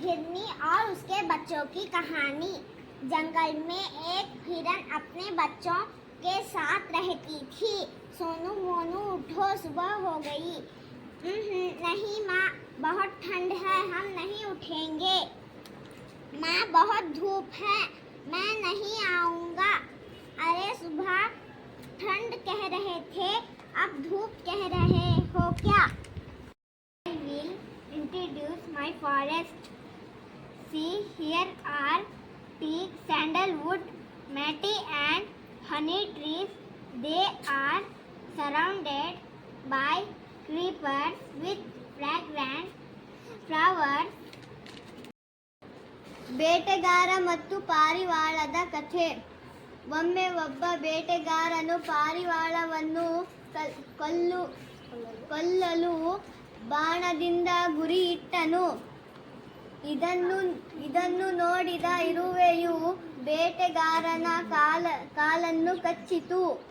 हिरनी और उसके बच्चों की कहानी। जंगल में एक हिरन अपने बच्चों के साथ रहती थी। सोनू मोनू उठो सुबह हो गई। "हम्म, नहीं माँ बहुत ठंड है हम नहीं उठेंगे। माँ बहुत धूप है मैं नहीं आऊँगा। अरे सुबह ठंड कह रहे थे अब धूप कह रहे हो क्या? I will introduce my forest. See, here are teak, sandalwood, matty, and honey trees. They are surrounded by creepers with fragrant flowers. ಬೇಟೆಗಾರ ಮತ್ತು ಪಾರಿವಾಳದ ಕಥೆ ಒಮ್ಮೆ ಒಬ್ಬ ಬೇಟೆಗಾರನು ಪಾರಿವಾಳವನ್ನು ಕಲ್- ಕೊಲ್ಲು ಕೊಲ್ಲಲು ಬಾಣದಿಂದ ಗುರಿ ಇಟ್ಟನು ಇದನ್ನು ಇದನ್ನು ನೋಡಿದ ಇರುವೆಯು ಬೇಟೆಗಾರನ ಕಾಲ ಕಾಲನ್ನು ಕಚ್ಚಿತು.